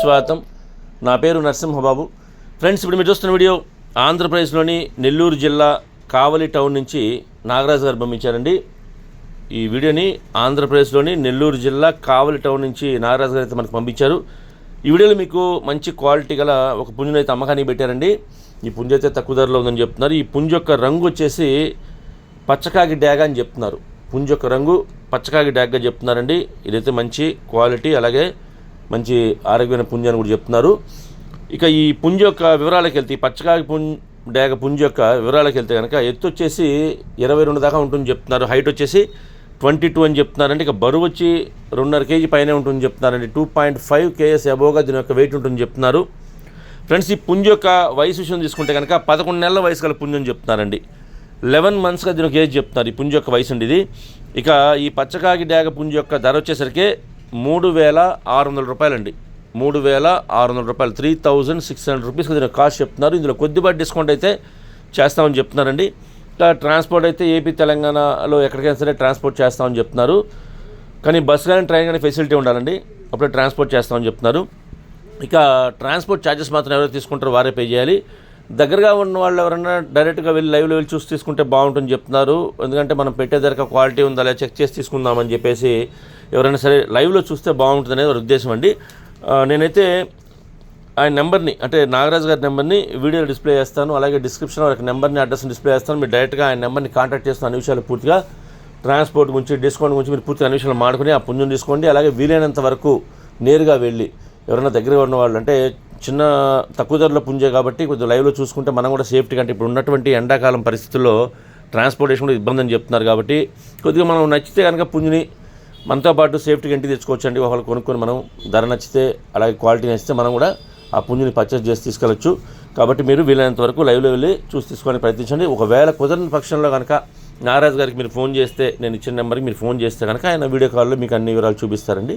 స్వాగతం. నా పేరు నరసింహబాబు. ఫ్రెండ్స్ ఇప్పుడు మీరు చూస్తున్న వీడియో ఆంధ్రప్రదేశ్లోని నెల్లూరు జిల్లా కావలి టౌన్ నుంచి నాగరాజు గారు పంపించారండి. ఈ వీడియోని ఆంధ్రప్రదేశ్లోని నెల్లూరు జిల్లా కావలి టౌన్ నుంచి నాగరాజు గారు అయితే మనకు పంపించారు. ఈ వీడియోలో మీకు మంచి క్వాలిటీ గల ఒక పుంజును అయితే అమ్మకానికి పెట్టారండి. ఈ పుంజు అయితే తక్కువ ధరలో ఉందని చెప్తున్నారు. ఈ పుంజు యొక్క రంగు వచ్చేసి పచ్చకాకి డ్యాగా అని చెప్తున్నారు. పుంజు యొక్క రంగు పచ్చకాకి డ్యాగ్గా చెప్తున్నారండి. ఇదైతే మంచి క్వాలిటీ. అలాగే మంచి ఆరోగ్యమైన పుంజు అని కూడా చెప్తున్నారు. ఇక ఈ పుంజు యొక్క వివరాలకు వెళ్తే ఈ పచ్చకాకి పుంజ్ డ్యాగ పుంజు యొక్క వివరాలకు వెళ్తే కనుక ఎత్తు వచ్చేసి ఇరవై రెండు దాకా ఉంటుంది చెప్తున్నారు. హైట్ వచ్చేసి ట్వంటీ టూ అని చెప్తున్నారండి. ఇక బరువు వచ్చి రెండున్నర కేజీ పైనే ఉంటుంది చెప్తున్నారండి. టూ పాయింట్ ఫైవ్ కేఎస్ అబోగా దీని యొక్క వెయిట్ ఉంటుంది చెప్తున్నారు. ఫ్రెండ్స్ ఈ పుంజు యొక్క వయసు విషయం తీసుకుంటే కనుక పదకొండు నెలల వయసు గల పుంజు అని చెప్తున్నారండి. లెవెన్ మంత్స్గా దీని ఒక ఏజ్ చెప్తున్నారు ఈ పుంజు యొక్క వయసు అండి ఇది. ఇక ఈ పచ్చకాగి డ్యాగ పుంజు యొక్క ధర వచ్చేసరికి మూడు వేల ఆరు వందల రూపాయలండి. మూడు వేల ఆరు వందల రూపాయలు. Three thousand six hundred rupees దీని కాస్ట్ చెప్తున్నారు ఇందులో కొద్దిపాటి డిస్కౌంట్ అయితే చేస్తామని చెప్తున్నారండి. ఇంకా ట్రాన్స్పోర్ట్ అయితే ఏపీ తెలంగాణలో ఎక్కడికైనా సరే ట్రాన్స్పోర్ట్ చేస్తామని చెప్తున్నారు. కానీ బస్ కానీ ట్రైన్ కానీ ఫెసిలిటీ ఉండాలండి. అప్పుడే ట్రాన్స్పోర్ట్ చేస్తామని చెప్తున్నారు. ఇక ట్రాన్స్పోర్ట్ ఛార్జెస్ మాత్రం ఎవరైతే తీసుకుంటారో వారే పే చేయాలి. దగ్గరగా ఉన్న వాళ్ళు ఎవరైనా డైరెక్ట్గా వెళ్ళి లైవ్లో వెళ్ళి చూసి తీసుకుంటే బాగుంటుంది చెప్తున్నారు. ఎందుకంటే మనం పెట్టే ధరకు క్వాలిటీ ఉందా లేదా చెక్ చేసి తీసుకుందామని చెప్పేసి ఎవరైనా సరే లైవ్లో చూస్తే బాగుంటుంది అనేది వారి ఉద్దేశం అండి. నేనైతే ఆయన నెంబర్ని అంటే నాగరాజ్ గారి నెంబర్ని వీడియోలో డిస్ప్లే చేస్తాను. అలాగే డిస్క్రిప్షన్ వారికి నెంబర్ని అడ్రస్ని డిస్ప్లే చేస్తాను. మీరు డైరెక్ట్గా ఆయన నెంబర్ని కాంటాక్ట్ చేస్తున్న అన్ని విషయాలు పూర్తిగా ట్రాన్స్పోర్ట్ గురించి డిస్కౌంట్ గురించి మీరు పూర్తిగా అన్ని విషయాలు మాడుకుని ఆ పుణ్యం తీసుకోండి. అలాగే వీలైనంత వరకు నేరుగా వెళ్ళి ఎవరైనా దగ్గరగా ఉన్న వాళ్ళు అంటే చిన్న తక్కువ ధరలో పుంజే కాబట్టి కొద్దిగా లైవ్లో చూసుకుంటే మనం కూడా సేఫ్టీ కంటే ఇప్పుడు ఉన్నటువంటి ఎండాకాలం పరిస్థితుల్లో ట్రాన్స్పోర్టేషన్ కూడా ఇబ్బంది అని చెప్తున్నారు కాబట్టి కొద్దిగా మనం నచ్చితే కనుక పుంజుని మనతో పాటు సేఫ్టీగా ఇంటికి తెచ్చుకోవచ్చండి. ఒకళ్ళు కొనుక్కొని మనం ధర నచ్చితే అలాగే క్వాలిటీ నచ్చితే మనం కూడా ఆ పుంజుని పర్చేస్ చేసి తీసుకెళ్ళచ్చు. కాబట్టి మీరు వీలైనంత వరకు లైవ్లో వెళ్ళి చూసి తీసుకోవడానికి ప్రయత్నించండి. ఒకవేళ కుదరని పక్షంలో కనుక నారాజ్ గారికి మీరు ఫోన్ చేస్తే నేను ఇచ్చిన నెంబర్కి మీరు ఫోన్ చేస్తే కనుక ఆయన వీడియో కాల్లో మీకు అన్ని వివరాలు చూపిస్తారండి.